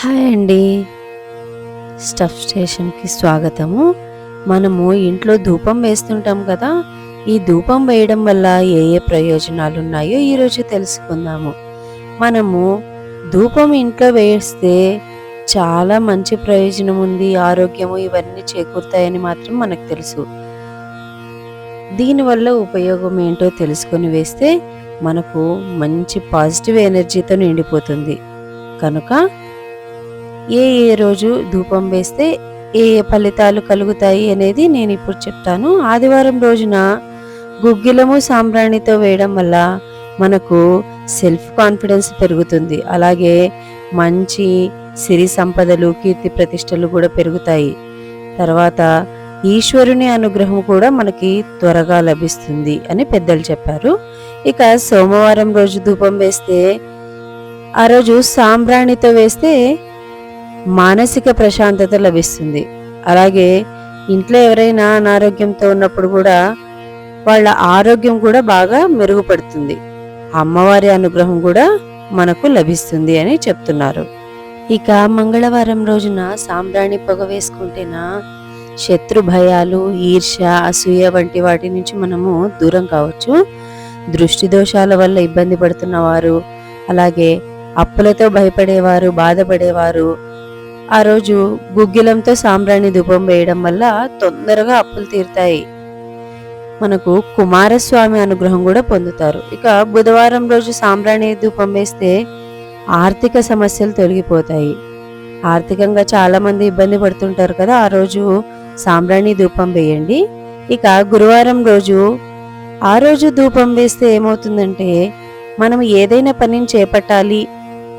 Hi అండి. Stuff స్టేషన్కి స్వాగతము. మనము ఇంట్లో ధూపం వేస్తుంటాం కదా ఈ ధూపం వేయడం వల్ల ఏ ఏ ప్రయోజనాలు ఉన్నాయో ఈరోజు తెలుసుకుందాము. మనము ధూపం ఇంట్లో వేస్తే చాలా మంచి ప్రయోజనం ఉంది ఆరోగ్యము ఇవన్నీ చేకూరుతాయని మాత్రం మనకు తెలుసు. దీనివల్ల ఉపయోగం ఏంటో తెలుసుకొని వేస్తే మనకు మంచి పాజిటివ్ ఎనర్జీతో నిండిపోతుంది. కనుక ఏ ఏ రోజు ధూపం వేస్తే ఏ ఏ ఫలితాలు కలుగుతాయి అనేది నేను ఇప్పుడు చెప్తాను. ఆదివారం రోజున గుగ్గిలము సాంబ్రాణితో వేయడం వల్ల మనకు సెల్ఫ్ కాన్ఫిడెన్స్ పెరుగుతుంది. అలాగే మంచి సిరి సంపదలు కీర్తి ప్రతిష్టలు కూడా పెరుగుతాయి. తర్వాత ఈశ్వరుని అనుగ్రహం కూడా మనకి త్వరగా లభిస్తుంది అని పెద్దలు చెప్పారు. ఇక సోమవారం రోజు ధూపం వేస్తే ఆ రోజు సాంబ్రాణితో వేస్తే మానసిక ప్రశాంతత లభిస్తుంది. అలాగే ఇంట్లో ఎవరైనా అనారోగ్యంతో ఉన్నప్పుడు కూడా వాళ్ళ ఆరోగ్యం కూడా బాగా మెరుగుపడుతుంది. అమ్మవారి అనుగ్రహం కూడా మనకు లభిస్తుంది అని చెప్తున్నారు. ఇక మంగళవారం రోజున సాంబ్రాణి పొగ వేసుకుంటేనా? శత్రు భయాలు ఈర్ష్య అసూయ వంటి వాటి నుంచి మనము దూరం కావచ్చు. దృష్టి దోషాల వల్ల ఇబ్బంది పడుతున్న వారు అలాగే అప్పులతో భయపడేవారు బాధపడేవారు ఆ రోజు గుగ్గిలంతో సాంబ్రాణి ధూపం వేయడం వల్ల తొందరగా అప్పులు తీరుతాయి. మనకు కుమారస్వామి అనుగ్రహం కూడా పొందుతారు. ఇక బుధవారం రోజు సాంబ్రాణి ధూపం వేస్తే ఆర్థిక సమస్యలు తొలగిపోతాయి. ఆర్థికంగా చాలా మంది ఇబ్బంది పడుతుంటారు కదా ఆ రోజు సాంబ్రాణి ధూపం వేయండి. ఇక గురువారం రోజు ఆ రోజు ధూపం వేస్తే ఏమవుతుందంటే మనం ఏదైనా పనిని చేపట్టాలి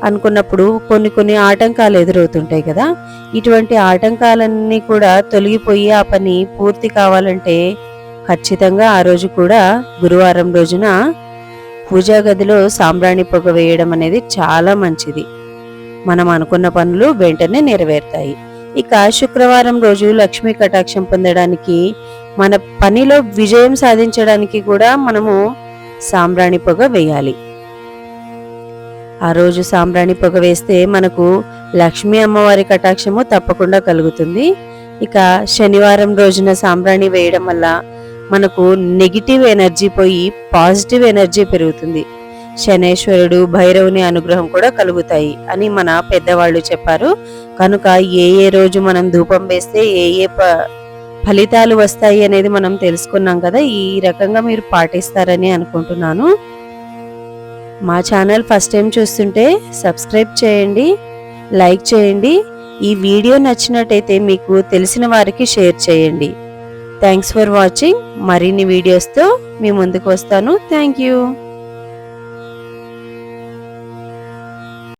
అనుకున్నప్పుడు కొన్ని కొన్ని ఆటంకాలు ఎదురవుతుంటాయి కదా. ఇటువంటి ఆటంకాలన్నీ కూడా తొలగిపోయి ఆ పని పూర్తి కావాలంటే ఖచ్చితంగా ఆ రోజు కూడా గురువారం రోజున పూజా గదిలో సాంబ్రాణి పొగ వేయడం అనేది చాలా మంచిది. మనం అనుకున్న పనులు వెంటనే నెరవేరుతాయి. ఇక శుక్రవారం రోజు లక్ష్మీ కటాక్షం పొందడానికి మన పనిలో విజయం సాధించడానికి కూడా మనము సాంబ్రాణి పొగ వేయాలి. ఆ రోజు సాంబ్రాణి పొగ వేస్తే మనకు లక్ష్మీ అమ్మవారి కటాక్షము తప్పకుండా కలుగుతుంది. ఇక శనివారం రోజున సాంబ్రాణి వేయడం వల్ల మనకు నెగిటివ్ ఎనర్జీ పోయి పాజిటివ్ ఎనర్జీ పెరుగుతుంది. శనేశ్వరుడు భైరవుని అనుగ్రహం కూడా కలుగుతాయి అని మన పెద్దవాళ్ళు చెప్పారు. కనుక ఏ ఏ రోజు మనం ధూపం వేస్తే ఏ ఏ ప- ఫలితాలు వస్తాయి అనేది మనం తెలుసుకున్నాం కదా ఈ రకంగా మీరు పాటిస్తారని అనుకుంటున్నాను. మా ఛానల్ ఫస్ట్ టైం చూస్తుంటే సబ్స్క్రైబ్ చేయండి లైక్ చేయండి. ఈ వీడియో నచ్చినట్టయితే మీకు తెలిసిన వారికి షేర్ చేయండి. థ్యాంక్స్ ఫర్ వాచింగ్ మరిన్ని వీడియోస్తో మీ ముందుకు వస్తాను. Thank you